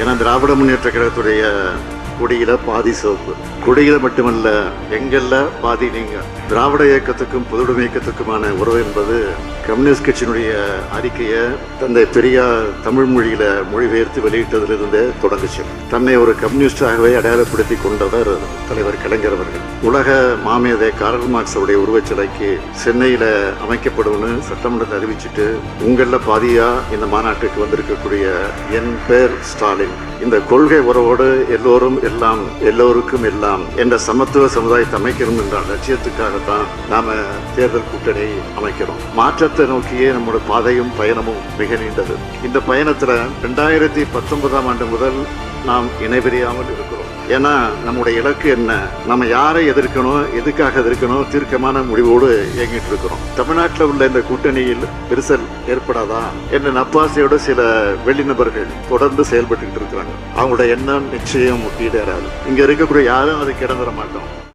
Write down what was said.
ஏன்னா திராவிட முன்னேற்ற கழகத்துடைய கொடியில் பாதி சிவப்பு. கொடியில் மட்டுமல்ல எங்கெல்லாம் பாதி நீங்கள் திராவிட இயக்கத்துக்கும் பொதுவுடைமை இயக்கத்துக்குமான உறவு என்பது கம்யூனிஸ்ட் கட்சியினுடைய அறிக்கையை தந்தை பெரியார் தமிழ் மொழியில மொழிபெயர்த்து வெளியிட்டதிலிருந்தே தொடங்குச்சு. தன்னை ஒரு கம்யூனிஸ்டாகவே அடையாளப்படுத்தி கொண்டவர் தலைவர் கலைஞர் அவர்கள். உலக மாமேதை காரல் மார்க்ஸ் உடைய உருவச்சிலைக்கு சென்னையில அமைக்கப்படும்னு சட்டமன்றத்தை அறிவிச்சிட்டு உங்கள பாதியா இந்த மாநாட்டுக்கு வந்திருக்கக்கூடிய என் பேர் ஸ்டாலின். இந்த கொள்கை உறவோடு எல்லோரும் எல்லாம் எல்லோருக்கும் எல்லாம் என்ற சமத்துவ சமுதாயத்தை அமைக்கணும் என்ற தான் நாம தேர்தல் கூட்டணி அமைக்கிறோம். மாற்றத்தை நோக்கியே நம்முடைய பாதையும் பயணமும் மிக நீண்டது. இந்த பயணத்துல ரெண்டாயிரத்தி பத்தொன்பதாம் ஆண்டு முதல் நாம் இணைபிரியாமல் இருக்கிறோம். ஏன்னா நம்முடைய இலக்கு என்ன? நம்ம யாரை எதிர்க்கணும் எதுக்காக எதிர்க்கணும் தீர்க்கமான முடிவோடு இயங்கிட்டு இருக்கிறோம். தமிழ்நாட்டில் உள்ள இந்த கூட்டணியில் விரிசல் ஏற்படாதா என்ற நப்பாசையோட சில வெளிநபர்கள் தொடர்ந்து செயல்பட்டு இருக்கிறாங்க. அவங்களோட எண்ணம் நிச்சயம் ஈடேறாது இங்க இருக்கக்கூடிய யாரும் அதுக்கு இடம் மாட்டோம்.